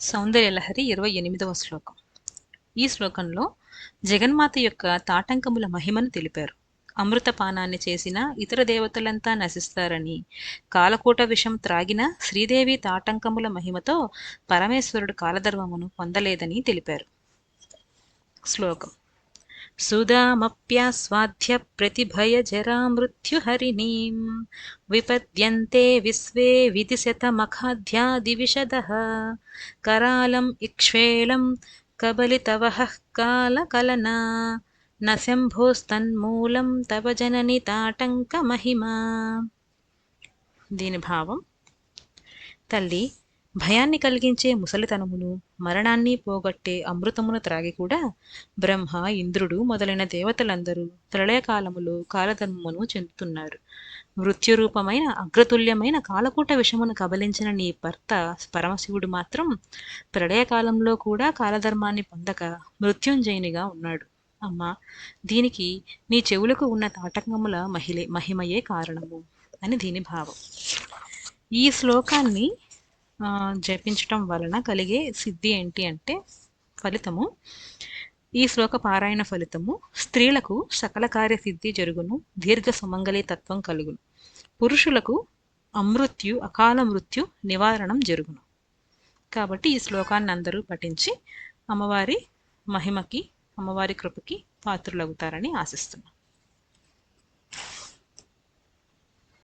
సౌందర్యలహరి ఇరవై ఎనిమిదవ శ్లోకం. ఈ శ్లోకంలో జగన్మాత యొక్క తాటంకముల మహిమను తెలిపారు. అమృతపానాన్ని చేసిన ఇతర దేవతలంతా నశిస్తారని కాలకూట విషం త్రాగిన శ్రీదేవి తాటంకముల మహిమతో పరమేశ్వరుడు కాలధర్మమును పొందలేదని తెలిపారు. శ్లోకం. సుధామప్యాస్వాధ్య ప్రతిభయ జరా మృత్యుహరిణీం విపద్యంతే విశ్వే విదిశతమఖాధ్యాదివిశదః करालं इक्ष्वेलं कबलितवः कालकलना न శంభోస్తన్మూలం తవ జనని తాటంకమహిమా దీని భావం తల్లి భయాన్ని కలిగించే ముసలితనమును మరణాన్ని పోగొట్టే అమృతమును త్రాగి కూడా బ్రహ్మ ఇంద్రుడు మొదలైన దేవతలందరూ ప్రళయకాలములో కాలధర్మమును చెందుతున్నారు. మృత్యురూపమైన అగ్రతుల్యమైన కాలకూట విషమును కబలించిన నీ భర్త పరమశివుడు మాత్రం ప్రళయకాలంలో కూడా కాలధర్మాన్ని పొందక మృత్యుంజయునిగా ఉన్నాడు. అమ్మా దీనికి నీ చెవులకు ఉన్న తాటకముల మహిళ మహిమయే కారణము అని దీని భావం. ఈ శ్లోకాన్ని జపించటం వలన కలిగే సిద్ధి ఏంటి అంటే ఫలితము. ఈ శ్లోక పారాయణ ఫలితము. స్త్రీలకు సకల కార్య సిద్ధి జరుగును దీర్ఘ సుమంగళి తత్వం కలుగును. పురుషులకు అమృత్యు అకాల మృత్యు నివారణం జరుగును. కాబట్టి ఈ శ్లోకాన్ని అందరూ పఠించి అమ్మవారి మహిమకి అమ్మవారి కృపకి పాత్రులవుతారని ఆశిస్తున్నాను